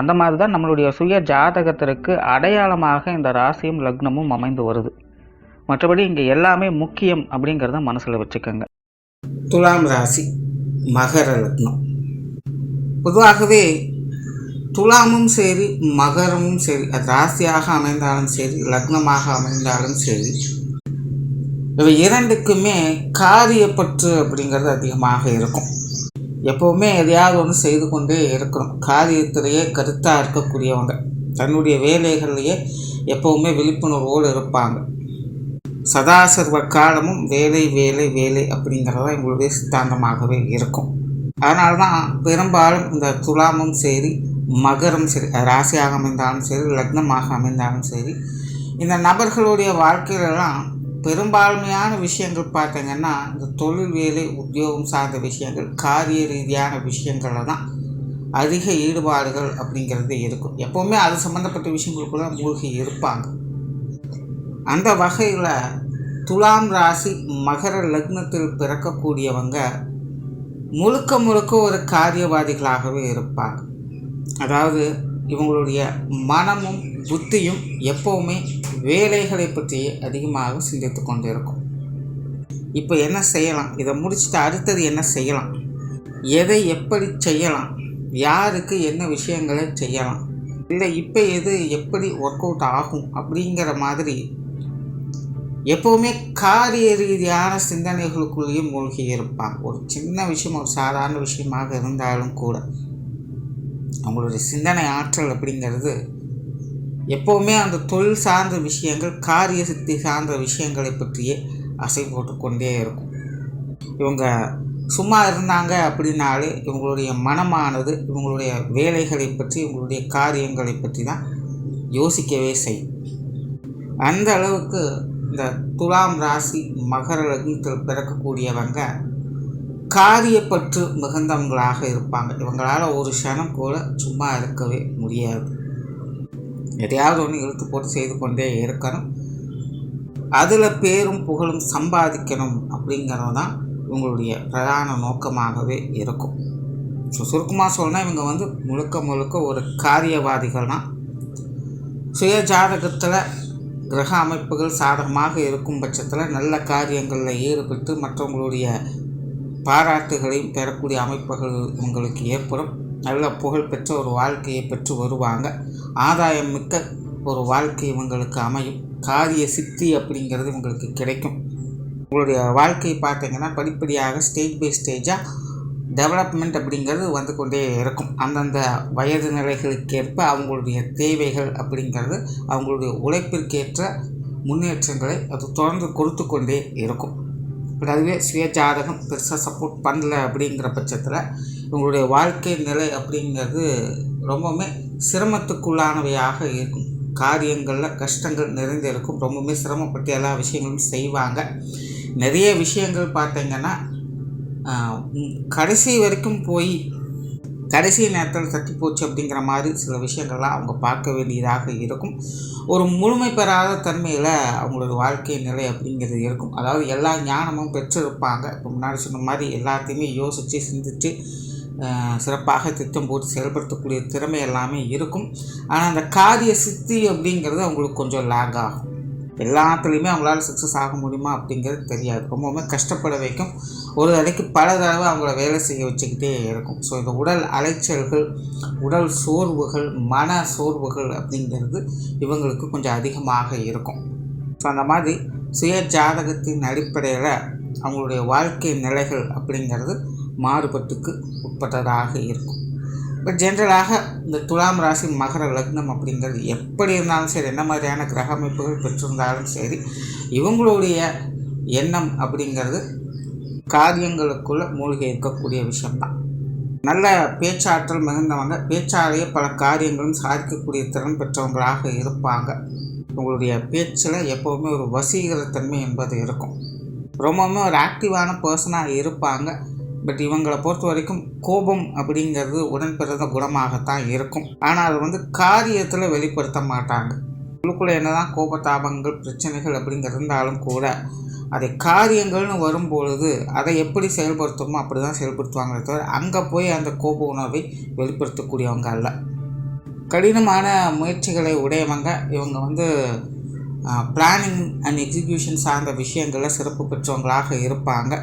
அந்த மாதிரி தான் நம்மளுடைய சுய ஜாதகத்திற்கு அடையாளமாக இந்த ராசியும் லக்னமும் அமைந்து வருது. மற்றபடி இங்கே எல்லாமே முக்கியம் அப்படிங்கிறத மனசில் வச்சுக்கோங்க. துலாம் ராசி மகர லக்னம். பொதுவாகவே துலாமும் சரி மகரமும் சரி அது ராசியாக அமைந்தாலும் சரி லக்னமாக அமைந்தாலும் சரி இவை இரண்டுக்குமே காரியப்பற்று அப்படிங்கிறது அதிகமாக இருக்கும். எப்போவுமே எதையாவது ஒன்று செய்து கொண்டே இருக்கணும். காரியத்திலேயே கருத்தாக இருக்கக்கூடியவங்க. தன்னுடைய வேலைகள்லேயே எப்போவுமே விழிப்புணர்வோடு இருப்பாங்க. சதாசர்வ காலமும் வேலை வேலை வேலை அப்படிங்கிறது தான் எங்களுடைய சித்தாந்தமாகவே இருக்கும். அதனால தான் பெரும்பாலும் இந்த துலாமும் சரி மகரம் சரி ராசியாக அமைந்தாலும் சரி லக்னமாக அமைந்தாலும் சரி இந்த நபர்களுடைய வாழ்க்கையிலலாம் பெரும்பான்மையான விஷயங்கள் பார்த்தீங்கன்னா இந்த தொழில் வேலை உத்தியோகம் சார்ந்த விஷயங்கள் காரிய ரீதியான விஷயங்களில் தான் அதிக ஈடுபாடுகள் அப்படிங்கிறது இருக்கும். எப்போவுமே அது சம்மந்தப்பட்ட விஷயங்களுக்குள்ள மூழ்கி இருப்பாங்க. அந்த வகையில் துலாம் ராசி மகர லக்னத்தில் பிறக்கக்கூடியவங்க முழுக்க முழுக்க ஒரு காரியவாதிகளாகவே இருப்பாங்க. அதாவது இவங்களுடைய மனமும் புத்தியும் எப்போவுமே வேலைகளை பற்றியே அதிகமாக சிந்தித்து கொண்டு இருக்கும் இப்போ என்ன செய்யலாம்? இதை முடிச்சுட்டு அடுத்தது என்ன செய்யலாம்? எதை எப்படி செய்யலாம்? யாருக்கு என்ன விஷயங்களை செய்யலாம்? இல்லை இப்போ எது எப்படி ஒர்க் அவுட் ஆகும் அப்படிங்கிற மாதிரி எப்போவுமே காரிய ரீதியான சிந்தனைகளுக்குள்ளேயே மூழ்கி இருப்பாங்க. ஒரு சின்ன விஷயம் ஒரு சாதாரண விஷயமாக இருந்தாலும் கூட அவங்களுடைய சிந்தனை ஆற்றல் அப்படிங்கிறது எப்போவுமே அந்த தொழில் சார்ந்த விஷயங்கள் காரிய சித்தி சார்ந்த விஷயங்களை பற்றியே அசை போட்டுக்கொண்டே இருக்கும். இவங்க சும்மா இருந்தாங்க அப்படின்னாலே இவங்களுடைய மனமானது இவங்களுடைய வேலைகளை பற்றி இவங்களுடைய காரியங்களை பற்றி தான் யோசிக்கவே செய்யும் அந்த அளவுக்கு இந்த துலாம் ராசி மகர லக்னத்தில் பிறக்கக்கூடியவங்க காரியப்பற்று மிகுந்தவங்களாக இருப்பாங்க. இவங்களால் ஒரு க்ஷணம் கூட சும்மா இருக்கவே முடியாது. எதையாவது ஒன்று இழுத்து போட்டு செய்து கொண்டே இருக்கணும். அதில் பேரும் புகழும் சம்பாதிக்கணும் அப்படிங்கிறது தான் இவங்களுடைய பிரதான நோக்கமாகவே இருக்கும். ஸோ சுருக்கமாக சொன்னால் இவங்க வந்து முழுக்க முழுக்க ஒரு காரியவாதிகள் தான் சுய ஜாதகத்தில் கிரக அமைப்புகள் சாதகமாக இருக்கும் பட்சத்தில் நல்ல காரியங்களில் ஈடுபட்டு மற்றவங்களுடைய பாராட்டுகளையும் பெறக்கூடிய அமைப்புகள் உங்களுக்கு ஏற்படும். நல்ல புகழ்பெற்ற ஒரு வாழ்க்கையை பெற்று வருவாங்க. ஆதாயம் மிக்க ஒரு வாழ்க்கை இவங்களுக்கு அமையும். காரிய சித்தி அப்படிங்கிறது இவங்களுக்கு கிடைக்கும். உங்களுடைய வாழ்க்கையை பார்த்தீங்கன்னா படிப்படியாக ஸ்டேஜ் பை ஸ்டேஜாக டெவலப்மெண்ட் அப்படிங்கிறது வந்து கொண்டே இருக்கும். அந்தந்த வயது நிலைகளுக்கேற்ப அவங்களுடைய தேவைகள் அப்படிங்கிறது அவங்களுடைய உழைப்பிற்கேற்ற முன்னேற்றங்களை அது தொடர்ந்து கொடுத்து கொண்டே இருக்கும். பட் அதுவே சுய ஜாதகம் பெருசாக சப்போர்ட் பண்ணல அப்படிங்கிற பட்சத்தில் உங்களுடைய வாழ்க்கை நிலை அப்படிங்கிறது ரொம்பவுமே சிரமத்துக்குள்ளானவையாக இருக்கும். காரியங்களில் கஷ்டங்கள் நிறைந்திருக்கும். ரொம்பவுமே சிரமப்பட்டு எல்லா விஷயங்களும் செய்வாங்க. நிறைய விஷயங்கள் பார்த்தீங்கன்னா கடைசி வரைக்கும் போய் கடைசி நேரத்தில் தட்டி போச்சு அப்படிங்கிற மாதிரி சில விஷயங்கள்லாம் அவங்க பார்க்க வேண்டியதாக இருக்கும். ஒரு முழுமை பெறாத தன்மையில் அவங்களோட வாழ்க்கை நிலை அப்படிங்கிறது இருக்கும். அதாவது எல்லா ஞானமும் பெற்றிருப்பாங்க. இப்போ முன்னாடி சொன்ன மாதிரி எல்லாத்தையுமே யோசித்து சிந்தித்து சிறப்பாக திட்டம் போட்டு செயல்படுத்தக்கூடிய திறமை எல்லாமே இருக்கும். ஆனால் அந்த காரிய சித்தி அப்படிங்கிறது அவங்களுக்கு கொஞ்சம் லாக் ஆகும். எல்லாத்துலேயுமே அவங்களால சக்ஸஸ் ஆக முடியுமா அப்படிங்கிறது தெரியாது. ரொம்பவுமே கஷ்டப்பட வைக்கும். ஒரு தடைக்கு பல தடவை அவங்கள வேலை செய்ய வச்சுக்கிட்டே இருக்கும். ஸோ இந்த உடல் அலைச்சல்கள் உடல் சோர்வுகள் மன சோர்வுகள் அப்படிங்கிறது இவங்களுக்கு கொஞ்சம் அதிகமாக இருக்கும். ஸோ அந்த மாதிரி சுய ஜாதகத்தின் அடிப்படையில் அவங்களுடைய வாழ்க்கை நிலைகள் அப்படிங்கிறது மாறுபட்டுக்கு உட்பட்டதாக இருக்கும். பட் ஜென்ரலாக இந்த துலாம் ராசி மகர லக்னம் அப்படிங்கிறது எப்படி இருந்தாலும் சரி என்ன மாதிரியான கிரக அமைப்புகள் பெற்றிருந்தாலும் சரி இவங்களுடைய எண்ணம் அப்படிங்கிறது காரியங்களுக்குள்ள மூழ்கி இருக்கக்கூடிய விஷயம்தான். நல்ல பேச்சாற்றல் மிகுந்தவங்க பேச்சாலேயே பல காரியங்களும் சாதிக்கக்கூடிய திறன் பெற்றவங்களாக இருப்பாங்க. உங்களுடைய பேச்சில் எப்போவுமே ஒரு வசீகரத்தன்மை என்பது இருக்கும். ரொம்பவுமே ஒரு ஆக்டிவான பர்சனாக இருப்பாங்க. பட் இவங்களை பொறுத்த வரைக்கும் கோபம் அப்படிங்கிறது உடன்பிறந்த குணமாகத்தான் இருக்கும். ஆனால் அது வந்து காரியத்தில் வெளிப்படுத்த மாட்டாங்க. உள்ளுக்குள்ளே என்னதான் கோபதாபங்கள் பிரச்சனைகள் அப்படிங்கிறது இருந்தாலும் கூட அதை காரியங்கள்னு வரும்பொழுது அதை எப்படி செயல்படுத்தணுமோ அப்படி தான் செயல்படுத்துவாங்களே தவிர அங்கே போய் அந்த கோப உணர்வை வெளிப்படுத்தக்கூடியவங்க அல்ல. கடினமான முயற்சிகளை உடையவங்க இவங்க வந்து பிளானிங் அண்ட் எக்ஸிக்யூஷன் சார்ந்த விஷயங்களில் சிறப்பு பெற்றவங்களாக இருப்பாங்க.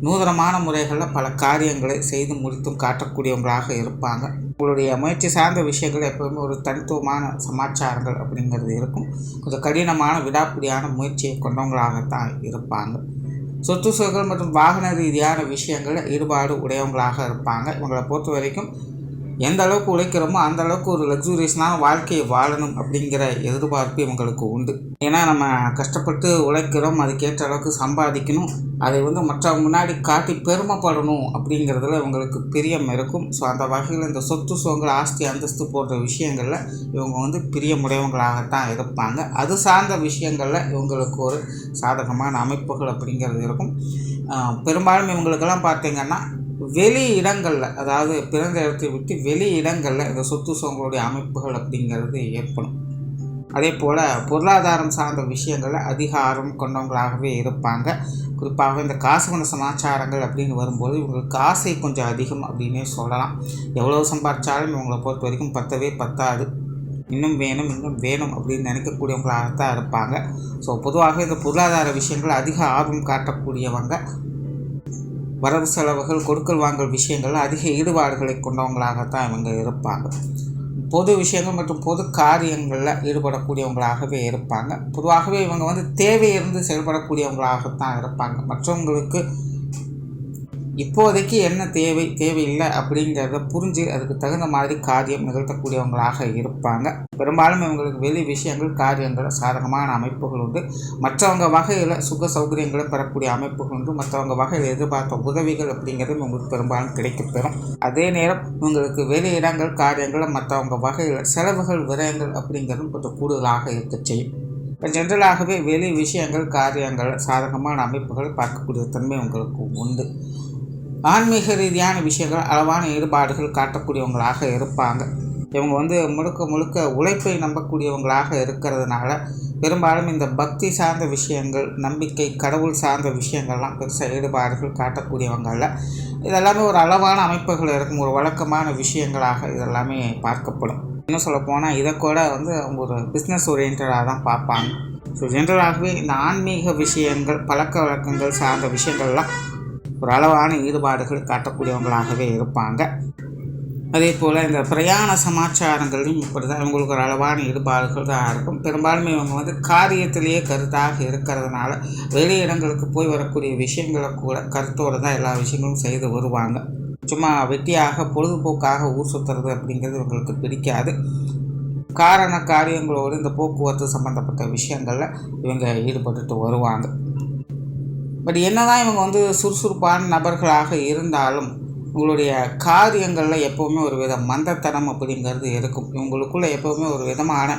நூதனமான முறைகளில் பல காரியங்களை செய்து முடித்தும் காட்டக்கூடியவங்களாக இருப்பாங்க. உங்களுடைய முயற்சி சார்ந்த விஷயங்கள் எப்பவுமே ஒரு தனித்துவமான சமாச்சாரங்கள் அப்படிங்கிறது இருக்கும். கொஞ்சம் கடினமான விடாப்பிடியான முயற்சியை கொண்டவங்களாகத்தான் இருப்பாங்க. சொத்து சுகங்கள் மற்றும் வாகன ரீதியான விஷயங்களில் ஈடுபாடு உடையவங்களாக இருப்பாங்க. இவங்களை பொறுத்த வரைக்கும் எந்த அளவுக்கு உழைக்கிறோமோ அந்த அளவுக்கு ஒரு லக்ஸூரியஸ்னான வாழ்க்கையை வாழணும் அப்படிங்கிற எதிர்பார்ப்பு இவங்களுக்கு உண்டு. ஏன்னா நம்ம கஷ்டப்பட்டு உழைக்கிறோம் அதுக்கேற்ற அளவுக்கு சம்பாதிக்கணும் அதை வந்து மற்றவங்க முன்னாடி காட்டி பெருமைப்படணும் அப்படிங்கிறதுல இவங்களுக்கு பிரியம் இருக்கும். ஸோ அந்த வகையில் இந்த சொத்து சுகங்கள் ஆஸ்தி அந்தஸ்து போன்ற விஷயங்களில் இவங்க வந்து பிரியமுடையவங்களாகத்தான் இருப்பாங்க. அது சார்ந்த விஷயங்களில் இவங்களுக்கு ஒரு சாதகமான அமைப்புகள் அப்படிங்கிறது இருக்கும். பெரும்பாலும் இவங்களுக்கெல்லாம் பார்த்திங்கன்னா வெளி இடங்களில் அதாவது பிறந்த இடத்தை விட்டு வெளி இடங்களில் இந்த சொத்து சுகங்களுடைய அமைப்புகள் அப்படிங்கிறது ஏற்படும். அதே போல் பொருளாதாரம் சார்ந்த விஷயங்களில் அதிகாரம் கொண்டவங்களாகவே இருப்பாங்க. குறிப்பாக இந்த காசு பண சமாச்சாரங்கள் அப்படின்னு வரும்போது இவங்களுக்கு ஆசை கொஞ்சம் அதிகம் அப்படின்னே சொல்லலாம். எவ்வளோ சம்பாதிச்சாலும் இவங்களை பொறுத்த வரைக்கும் பத்தவே பத்தாது. இன்னும் வேணும் இன்னும் வேணும் அப்படின்னு நினைக்கக்கூடியவங்களாகத்தான் இருப்பாங்க. ஸோ பொதுவாக இந்த பொருளாதார விஷயங்கள் அதிக ஆர்வம் காட்டக்கூடியவங்க. வரவு செலவுகள் கொடுக்கல் வாங்கல் விஷயங்கள் அதிக ஈடுபாடுகளை கொண்டவங்களாகத்தான் இவங்க இருப்பாங்க. பொது விஷயங்கள் மற்றும் பொது காரியங்களில் ஈடுபடக்கூடியவங்களாகவே இருப்பாங்க. பொதுவாகவே இவங்க வந்து தேவையிருந்து செயல்படக்கூடியவங்களாகத்தான் இருப்பாங்க. மற்றவங்களுக்கு இப்போதைக்கு என்ன தேவை தேவையில்லை அப்படிங்கிறத புரிஞ்சு அதுக்கு தகுந்த மாதிரி காரியம் நிகழ்த்தக்கூடியவங்களாக இருப்பாங்க. பெரும்பாலும் இவங்களுக்கு வெளி விஷயங்கள் காரியங்கள் சாதகமான அமைப்புகள் உண்டு. மற்றவங்க வகையில் சுக சௌகரியங்களை பெறக்கூடிய அமைப்புகள் உண்டு. மற்றவங்க வகையில் எதிர்பார்த்த உதவிகள் அப்படிங்கிறது உங்களுக்கு பெரும்பாலும் கிடைக்கப்பெறும். அதே நேரம் உங்களுக்கு வெளி இடங்கள் காரியங்கள் மற்றவங்க வகையில் செலவுகள் விரயங்கள் அப்படிங்கிறதும் கொஞ்சம் கூடுதலாக இருக்க செய்யும். இப்போ ஜென்ரலாகவே வெளி விஷயங்கள் காரியங்கள் சாதகமான அமைப்புகள் பார்க்கக்கூடிய தன்மை உங்களுக்கு உண்டு. ஆன்மீக ரீதியான விஷயங்கள் அளவான ஈடுபாடுகள் காட்டக்கூடியவங்களாக இருப்பாங்க. இவங்க வந்து முழுக்க முழுக்க உழைப்பை நம்பக்கூடியவங்களாக இருக்கிறதுனால பெரும்பாலும் இந்த பக்தி சார்ந்த விஷயங்கள் நம்பிக்கை கடவுள் சார்ந்த விஷயங்கள்லாம் பெருசாக ஈடுபாடுகள் காட்டக்கூடியவங்க இதெல்லாமே ஒரு அளவான அமைப்புகள் இருக்கும் ஒரு வழக்கமான விஷயங்களாக இதெல்லாமே பார்க்கப்படும். இன்னும் சொல்ல போனால் இதை கூட வந்து அவங்க ஒரு பிஸ்னஸ் ஓரியன்டாக தான் பார்ப்பாங்க. ஸோ ஜென்ரலாகவே இந்த ஆன்மீக விஷயங்கள் பழக்க வழக்கங்கள் சார்ந்த விஷயங்கள்லாம் ஒரு அளவான ஈடுபாடுகள் காட்டக்கூடியவங்களாகவே இருப்பாங்க. அதே போல் இந்த பிரயாண சமாச்சாரங்களையும் இப்படி தான் இவங்களுக்கு ஒரு அளவான ஈடுபாடுகள் தான் இருக்கும். பெரும்பாலுமே இவங்க வந்து காரியத்திலேயே கருத்தாக இருக்கிறதுனால வெளி இடங்களுக்கு போய் வரக்கூடிய விஷயங்களை கூட கருத்தோடு தான் எல்லா விஷயங்களும் செய்து வருவாங்க. சும்மா வெட்டியாக பொழுதுபோக்காக ஊர் சுற்றுறது அப்படிங்கிறது இவங்களுக்கு பிடிக்காது. காரண காரியங்களோடு இந்த போக்குவரத்து சம்மந்தப்பட்ட விஷயங்களில் இவங்க ஈடுபட்டுட்டு வருவாங்க. பட் என்னதான் இவங்க வந்து சுறுசுறுப்பான நபர்களாக இருந்தாலும் உங்களுடைய காரியங்களில் எப்போவுமே ஒரு வித மந்தத்தனம் அப்படிங்கிறது இருக்கும். இவங்களுக்குள்ள எப்போவுமே ஒரு விதமான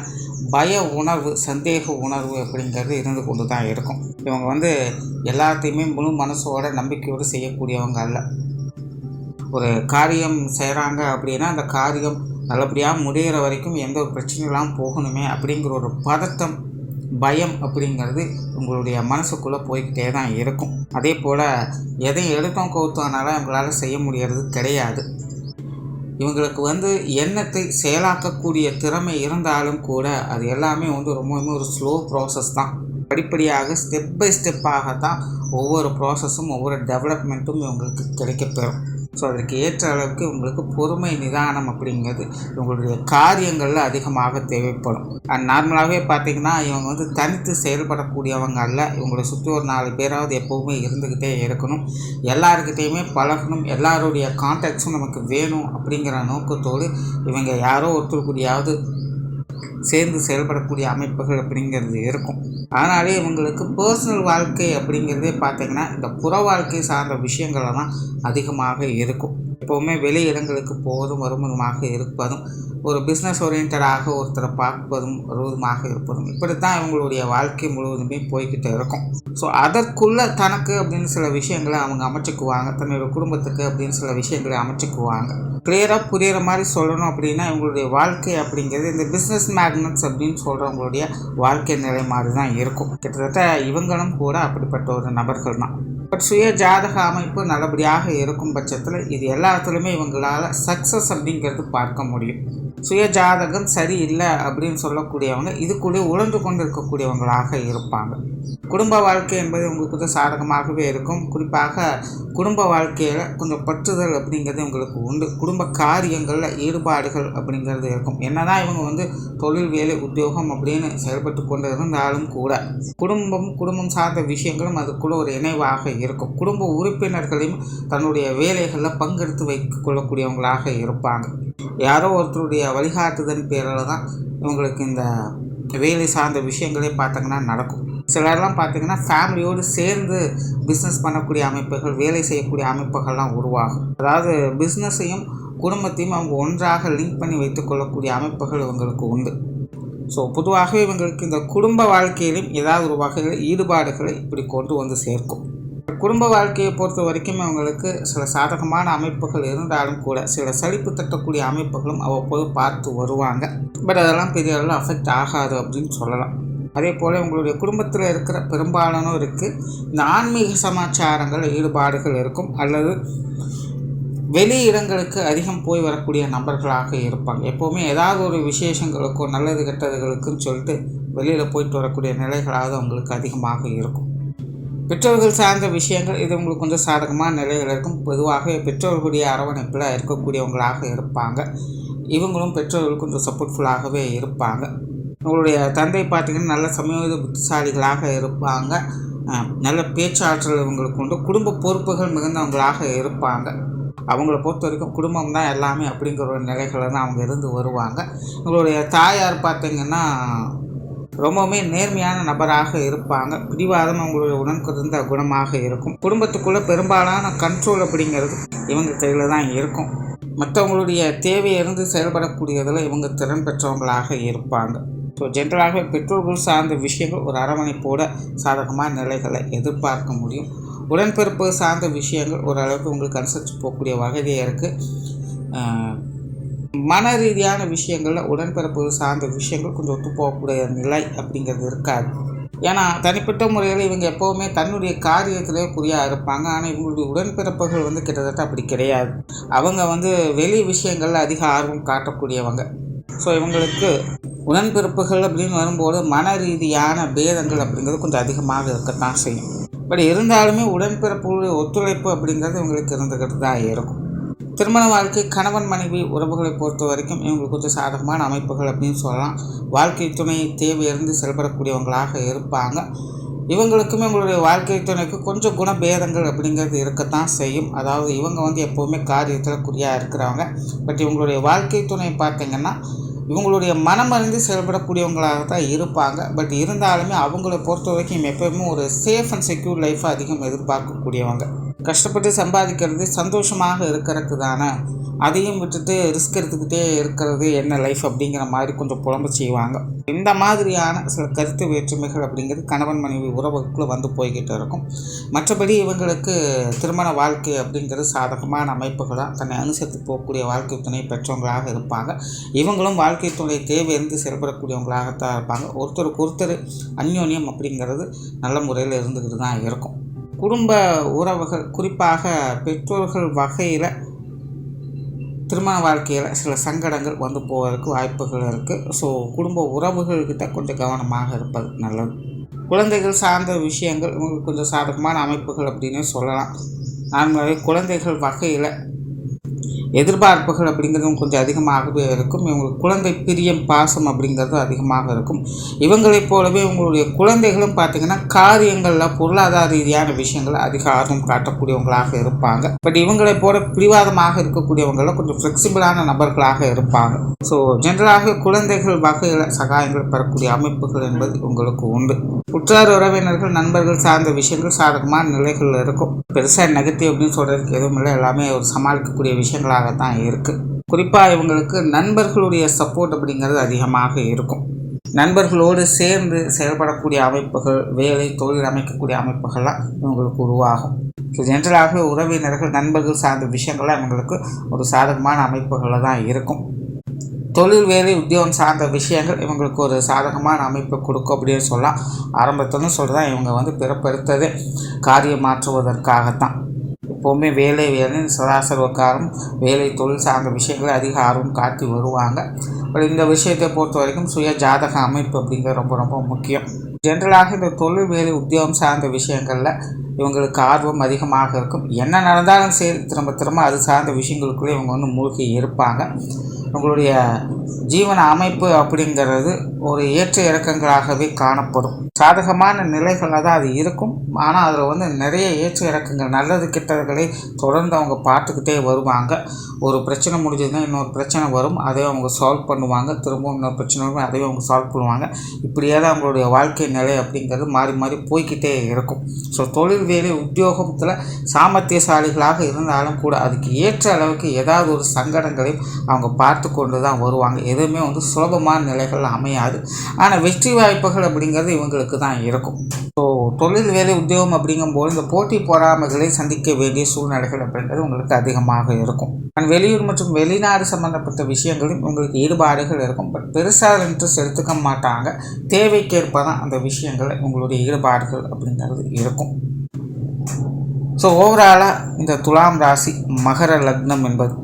பய உணர்வு சந்தேக உணர்வு அப்படிங்கிறது இருந்து கொண்டு தான் இருக்கும். இவங்க வந்து எல்லாத்தையுமே முழு மனசோட நம்பிக்கையோடு செய்யக்கூடியவங்க அல்ல. ஒரு காரியம் செய்கிறாங்க அப்படின்னா அந்த காரியம் நல்லபடியாக முடிகிற வரைக்கும் எந்த ஒரு பிரச்சனையும் இல்லாமல் போகணுமே அப்படிங்கிற ஒரு பதட்டம் பயம் அப்படிங்கிறது உங்களுடைய மனசுக்குள்ளே போய்கிட்டே தான் இருக்கும். அதே போல் எதையும் எடுத்தோம் கவுத்தோனால அவங்களால செய்ய முடியறது கிடையாது. இவங்களுக்கு வந்து எண்ணத்தை செயலாக்கக்கூடிய திறமை இருந்தாலும் கூட அது எல்லாமே வந்து ரொம்பவுமே ஒரு ஸ்லோ ப்ராசஸ் தான். படிப்படியாக ஸ்டெப் பை ஸ்டெப்பாக தான் ஒவ்வொரு ப்ராசஸும் ஒவ்வொரு டெவலப்மெண்ட்டும் இவங்களுக்கு கிடைக்கப்பெறும் ஸோ அதற்கு ஏற்ற அளவுக்கு உங்களுக்கு பொறுமை நிதானம் அப்படிங்கிறது உங்களுடைய காரியங்களில் அதிகமாக தேவைப்படும். அண்ட் நார்மலாகவே பார்த்தீங்கன்னா இவங்க வந்து தனித்து செயல்படக்கூடியவங்க அல்ல. இவங்களை சுற்றி ஒரு நாலு பேராவது எப்போவுமே இருந்துக்கிட்டே இருக்கணும். எல்லாருக்கிட்டேயுமே பழகணும். எல்லாருடைய கான்டாக்ட்ஸும் நமக்கு வேணும் அப்படிங்கிற நோக்கத்தோடு இவங்க யாரோ ஒருத்தர் கூடியாவது சேர்ந்து செயல்படக்கூடிய அமைப்புகள் அப்படிங்கிறது இருக்கும். அதனாலே இவங்களுக்கு பர்சனல் வாழ்க்கை அப்படிங்கிறதே பார்த்திங்கன்னா இந்த புற வாழ்க்கை சார்ந்த விஷயங்கள்லாம் அதிகமாக இருக்கும். எப்போவுமே வெளி இடங்களுக்கு போவதும் வருவதுமாக இருப்பதும் ஒரு பிஸ்னஸ் ஓரியன்டாக ஒருத்தரை பார்ப்பதும் வருவதுமாக இருப்பதும் இப்படித்தான் இவங்களுடைய வாழ்க்கை முழுவதுமே போய்கிட்டு இருக்கும். ஸோ அதற்குள்ளே தனக்கு அப்படின்னு சில விஷயங்களை அவங்க அமைச்சுக்குவாங்க தன்னுடைய குடும்பத்துக்கு அப்படின்னு சில விஷயங்களை அமைச்சுக்குவாங்க. கிளியராக புரிகிற மாதிரி சொல்லணும் அப்படின்னா இவங்களுடைய வாழ்க்கை அப்படிங்கிறது இந்த பிஸ்னஸ் மேக்னட்ஸ் அப்படின்னு சொல்கிறவங்களுடைய வாழ்க்கை நிலை மாதிரி தான் இருக்கும். கிட்டத்தட்ட இவங்களும் கூட அப்படிப்பட்ட ஒரு நபர்கள் தான். பட் சுய ஜாதக அமைப்பு நல்லபடியாக இருக்கும் பட்சத்தில் இது எல்லாத்துலேயுமே இவங்களால் சக்ஸஸ் அப்படிங்கிறது பார்க்க முடியும். சுய ஜாதகம் சரியில்லை அப்படின்னு சொல்லக்கூடியவங்க இதுக்குள்ளே உழந்து கொண்டு இருக்கக்கூடியவங்களாக இருப்பாங்க. குடும்ப வாழ்க்கை என்பது உங்களுக்கு வந்து சாதகமாகவே இருக்கும். குறிப்பாக குடும்ப வாழ்க்கையில் கொஞ்சம் பற்றுதல் அப்படிங்கிறது உங்களுக்கு உண்டு. குடும்ப காரியங்களில் ஈடுபாடுகள் அப்படிங்கிறது இருக்கும். என்னதான் இவங்க வந்து தொழில் வேலை உத்தியோகம் அப்படின்னு செயல்பட்டு கொண்டு இருந்தாலும் கூட குடும்பம் குடும்பம் சார்ந்த விஷயங்களும் அதுக்குள்ள ஒரு இணைவாக இருக்கும். குடும்ப உறுப்பினர்களையும் தன்னுடைய வேலைகளில் பங்கெடுத்து வைக்க கொள்ளக்கூடியவங்களாக இருப்பாங்க. யாரோ ஒருத்தருடைய வழிகாட்டுதல் பேரில் தான் இவங்களுக்கு இந்த வேலை சார்ந்த விஷயங்களே பார்த்திங்கன்னா நடக்கும். சிலர்லாம் பார்த்திங்கன்னா ஃபேமிலியோடு சேர்ந்து பிஸ்னஸ் பண்ணக்கூடிய அமைப்புகள் வேலை செய்யக்கூடிய அமைப்புகள்லாம் உருவாகும். அதாவது பிஸ்னஸையும் குடும்பத்தையும் அவங்க ஒன்றாக லிங்க் பண்ணி வைத்துக்கொள்ளக்கூடிய அமைப்புகள் இவங்களுக்கு உண்டு. ஸோ பொதுவாகவே இவங்களுக்கு இந்த குடும்ப வாழ்க்கையிலும் ஏதாவது ஒரு வகையில் ஈடுபாடுகளை இப்படி கொண்டு வந்து சேர்க்கும். குடும்ப வாழ்க்கையை பொறுத்த வரைக்கும் அவங்களுக்கு சில சாதகமான அமைப்புகள் இருந்தாலும் கூட சில சளிப்பு தட்டக்கூடிய அமைப்புகளும் அவ்வப்போது பார்த்து வருவாங்க. பட் அதெல்லாம் பெரிய அளவில் அஃபெக்ட் ஆகாது அப்படின்னு சொல்லலாம். அதே போல் உங்களுடைய குடும்பத்தில் இருக்கிற பெரும்பாலானும் இருக்குது இந்த ஆன்மீக சமாச்சாரங்கள் ஈடுபாடுகள் இருக்கும். அல்லது வெளி இடங்களுக்கு அதிகம் போய் வரக்கூடிய நபர்களாக இருப்பாங்க. எப்போவுமே ஏதாவது ஒரு விசேஷங்களுக்கோ நல்லது கெட்டதுகளுக்குன்னு சொல்லிட்டு வெளியில் போயிட்டு வரக்கூடிய நிலைகளாவது அவங்களுக்கு அதிகமாக இருக்கும். பெற்றோர்கள் சார்ந்த விஷயங்கள் இது உங்களுக்கு கொஞ்சம் சாதகமான நிலைகள் இருக்கும். பொதுவாகவே பெற்றோர்களுடைய அரவணைப்பில் இருக்கக்கூடியவங்களாக இருப்பாங்க. இவங்களும் பெற்றோர்கள் கொஞ்சம் சப்போர்ட்ஃபுல்லாகவே இருப்பாங்க. உங்களுடைய தந்தை பார்த்திங்கன்னா நல்ல சமயோத புத்திசாலிகளாக இருப்பாங்க. நல்ல பேச்சாற்றல் இவங்களுக்கு உண்டு. குடும்ப பொறுப்புகள் மிகுந்தவங்களாக இருப்பாங்க. அவங்கள பொறுத்த வரைக்கும் குடும்பம் தான் எல்லாமே அப்படிங்கிற ஒரு நிலைகளில் தான் அவங்க இருந்து வருவாங்க. உங்களுடைய தாயார் பார்த்திங்கன்னா ரொம்பவுமே நேர்மையான நபராக இருப்பாங்க. பிடிவாதம் அவங்களுடைய உடன்கிருந்த குணமாக இருக்கும். குடும்பத்துக்குள்ளே பெரும்பாலான கண்ட்ரோல் அப்படிங்கிறது இவங்க கையில் தான் இருக்கும். மற்றவங்களுடைய தேவையிலிருந்து செயல்படக்கூடியதில் இவங்க திறன் பெற்றவங்களாக இருப்பாங்க. ஸோ ஜென்ரலாகவே பெற்றோர்கள் சார்ந்த விஷயங்கள் ஒரு அரவணைப்போட சாதகமான நிலைகளை எதிர்பார்க்க முடியும். உடன்பிறப்பு சார்ந்த விஷயங்கள் ஓரளவுக்கு உங்களுக்கு அனுசரித்து போகக்கூடிய வகையாக இருக்குது மன ரீதியான விஷயங்களில் உடன்பிறப்பு சார்ந்த விஷயங்கள் கொஞ்சம் ஒத்து போகக்கூடிய நிலை அப்படிங்கிறது இருக்காது. ஏன்னா தனிப்பட்ட முறையில் இவங்க எப்போவுமே தன்னுடைய காரியத்திலே குறியாக இருப்பாங்க. ஆனால் இவங்களுடைய உடன்பிறப்புகள் வந்து கிட்டத்தட்ட அப்படி கிடையாது. அவங்க வந்து வெளி விஷயங்களில் அதிக ஆர்வம் காட்டக்கூடியவங்க. ஸோ இவங்களுக்கு உடன்பிறப்புகள் அப்படின்னு வரும்போது மன ரீதியான பேதங்கள் அப்படிங்கிறது கொஞ்சம் அதிகமாக இருக்கத்தான் செய்யும். பட் இருந்தாலுமே உடன்பிறப்புடைய ஒத்துழைப்பு அப்படிங்கிறது இவங்களுக்கு இருந்துக்கிட்டு தான் இருக்கும். திருமண வாழ்க்கை கணவன் மனைவி உறவுகளை பொறுத்த வரைக்கும் இவங்களுக்கு கொஞ்சம் சாதகமான அமைப்புகள் அப்படின்னு சொல்லலாம். வாழ்க்கை துணை தேவையிருந்து செயல்படக்கூடியவங்களாக இருப்பாங்க. இவங்களுக்குமே உங்களுடைய வாழ்க்கை துணைக்கு கொஞ்சம் குணபேதங்கள் அப்படிங்கிறது இருக்கத்தான் செய்யும். அதாவது இவங்க வந்து எப்போவுமே காரியத்தில் குறியாக இருக்கிறவங்க. பட் இவங்களுடைய வாழ்க்கை துணை பார்த்திங்கன்னா இவங்களுடைய மனமறிந்து செயல்படக்கூடியவங்களாக தான் இருப்பாங்க. பட் இருந்தாலுமே அவங்கள பொறுத்த வரைக்கும் எப்போயுமே ஒரு சேஃப் அண்ட் செக்யூர் லைஃப்பை அதிகம் எதிர்பார்க்கக்கூடியவங்க. கஷ்டப்பட்டு சம்பாதிக்கிறது சந்தோஷமாக இருக்கிறதுக்கு தானே? அதையும் விட்டுட்டு ரிஸ்க் எடுத்துக்கிட்டே இருக்கிறது என்ன லைஃப் அப்படிங்கிற மாதிரி கொஞ்சம் புலம்ப செய்வாங்க. இந்த மாதிரியான சில கருத்து வேற்றுமைகள் அப்படிங்கிறது கணவன் மனைவி உறவுக்குள்ளே வந்து போய்கிட்டு இருக்கும். மற்றபடி இவங்களுக்கு திருமண வாழ்க்கை அப்படிங்கிறது சாதகமான அமைப்புகளாக தன்னை அனுசரித்து போகக்கூடிய வாழ்க்கை துணை பெற்றவங்களாக இருப்பாங்க. இவங்களும் வாழ்க்கை துணை தேவையிருந்து செயல்படக்கூடியவங்களாகத்தான் இருப்பாங்க. ஒருத்தருக்கு ஒருத்தர் அந்யோன்யம் அப்படிங்கிறது நல்ல முறையில் இருந்துக்கிட்டு தான் இருக்கும். குடும்ப உறவுகள் குறிப்பாக பெற்றோர்கள் வகையில் திருமண வாழ்க்கையில் சில சங்கடங்கள் வந்து போவதற்கு வாய்ப்புகள் இருக்குது ஸோ குடும்ப உறவுகள்கிட்ட கொஞ்சம் கவனமாக இருப்பது நல்லது. குழந்தைகள் சார்ந்த விஷயங்கள் உங்களுக்கு கொஞ்சம் சாதகமான அமைப்புகள் அப்படின்னு சொல்லலாம். நார்மலாகவே குழந்தைகள் வகையில் எதிர்பார்ப்புகள் அப்படிங்கிறதும் கொஞ்சம் அதிகமாகவே இருக்கும். இவங்களுக்கு குழந்தை பிரியம் பாசம் அப்படிங்கிறதும் அதிகமாக இருக்கும். இவங்களைப் போலவே உங்களுடைய குழந்தைகளும் பார்த்திங்கன்னா காரியங்களில் பொருளாதார ரீதியான விஷயங்கள் அதிக ஆர்வம் காட்டக்கூடியவங்களாக இருப்பாங்க. பட் இவங்களைப் போல பிடிவாதமாக இருக்கக்கூடியவங்கள கொஞ்சம் ஃப்ளெக்சிபிளான நபர்களாக இருப்பாங்க. ஸோ ஜென்ரலாக குழந்தைகள் வகையில் சகாயங்கள் பெறக்கூடிய அமைப்புகள் என்பது உங்களுக்கு உண்டு. உற்றார் உறவினர்கள் நண்பர்கள் சார்ந்த விஷயங்கள் சாதகமான நிலைகளில் இருக்கும். பெருசாக நெகட்டிவ் அப்படின்னு சொல்கிறதுக்கு எதுவும் இல்லை எல்லாமே ஒரு சமாளிக்கக்கூடிய விஷயங்களாக தான் இருக்குது குறிப்பாக இவங்களுக்கு நண்பர்களுடைய சப்போர்ட் அப்படிங்கிறது அதிகமாக இருக்கும். நண்பர்களோடு சேர்ந்து செயல்படக்கூடிய அமைப்புகள் வேலை தொழில் அமைக்கக்கூடிய அமைப்புகள்லாம் இவங்களுக்கு உருவாகும். ஸோ ஜென்ரலாகவே உறவினர்கள் நண்பர்கள் சார்ந்த விஷயங்கள்லாம் இவங்களுக்கு ஒரு சாதகமான அமைப்புகளில் தான் இருக்கும். தொழில் வேலை உத்தியோகம் சார்ந்த விஷயங்கள் இவங்களுக்கு ஒரு சாதகமான அமைப்பை கொடுக்கும் அப்படின்னு சொல்லலாம். ஆரம்பத்துலன்னு சொல்கிறதா இவங்க வந்து பிறப்பெடுத்ததே. காரியம் மாற்றுவதற்காகத்தான். எப்போவுமே வேலை வேலைன்னு சராசரக்காரம் வேலை தொழில் சார்ந்த விஷயங்களை அதிக ஆர்வம் காட்டி வருவாங்க. பட் இந்த விஷயத்தை பொறுத்த வரைக்கும் சுய ஜாதக அமைப்பு அப்படிங்கிறது ரொம்ப ரொம்ப முக்கியம். ஜென்ரலாக இந்த தொழில் வேலை உத்தியோகம் சார்ந்த விஷயங்களில் இவங்களுக்கு ஆர்வம் அதிகமாக இருக்கும். என்ன நடந்தாலும் சரி திரும்ப திரும்ப அது சார்ந்த விஷயங்களுக்குள்ளே இவங்க வந்து மூழ்கி இருப்பாங்க. உங்களுடைய ஜீவன அமைப்பு அப்படிங்கிறது ஒரு ஏற்ற இறக்கங்களாகவே காணப்படும். சாதகமான நிலைகளில் தான் அது இருக்கும். ஆனால் அதில் வந்து நிறைய ஏற்ற இறக்கங்கள் நல்லது கெட்டதுகளை தொடர்ந்து அவங்க பார்த்துக்கிட்டே வருவாங்க. ஒரு பிரச்சனை முடிஞ்சதுன்னா இன்னொரு பிரச்சனை வரும். அதை அவங்க சால்வ் பண்ணுவாங்க. திரும்பவும் இன்னொரு பிரச்சனை வரும். அதையும் அவங்க சால்வ் பண்ணுவாங்க. இப்படியே தான் அவங்களுடைய வாழ்க்கை நிலை அப்படிங்கிறது மாறி மாறி போய்க்கிட்டே இருக்கும். ஸோ தொழில் வேலை உத்தியோகத்தில் சாமர்த்தியசாலிகளாக இருந்தாலும் கூட அதுக்கு ஏற்ற அளவுக்கு ஏதாவது ஒரு சங்கடங்களையும் அவங்க பார்த்து கொண்டு தான் வருவாங்க. எதுவுமே வந்து சுலபமான நிலைகள் அமையாது. ஆனால் வெற்றி வாய்ப்புகள் அப்படிங்கிறது இவங்களுக்கு தான் இருக்கும். ஸோ தொழில் வேலை உத்தியோகம் அப்படிங்கும்போது இந்த போட்டி பொறாமைகளை சந்திக்க வேண்டிய சூழ்நிலைகள் அப்படிங்கிறது உங்களுக்கு அதிகமாக இருக்கும். அண்ட் வெளியூர் மற்றும் வெளிநாடு சம்பந்தப்பட்ட விஷயங்களும் உங்களுக்கு ஈடுபாடுகள் இருக்கும். பட் பெருசாக இன்ட்ரெஸ்ட் எடுத்துக்க மாட்டாங்க. தேவைக்கேற்ப தான் அந்த விஷயங்கள் உங்களுடைய ஈடுபாடுகள் அப்படிங்கிறது இருக்கும். ஸோ ஓவராலாக இந்த துலாம் ராசி மகர லக்னம் என்பது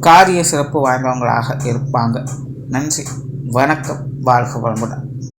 காரிய சிறப்பு வாய்ந்தவங்களாக இருப்பாங்க. நன்றி. வணக்கம். வாழ்க வளமுடன்.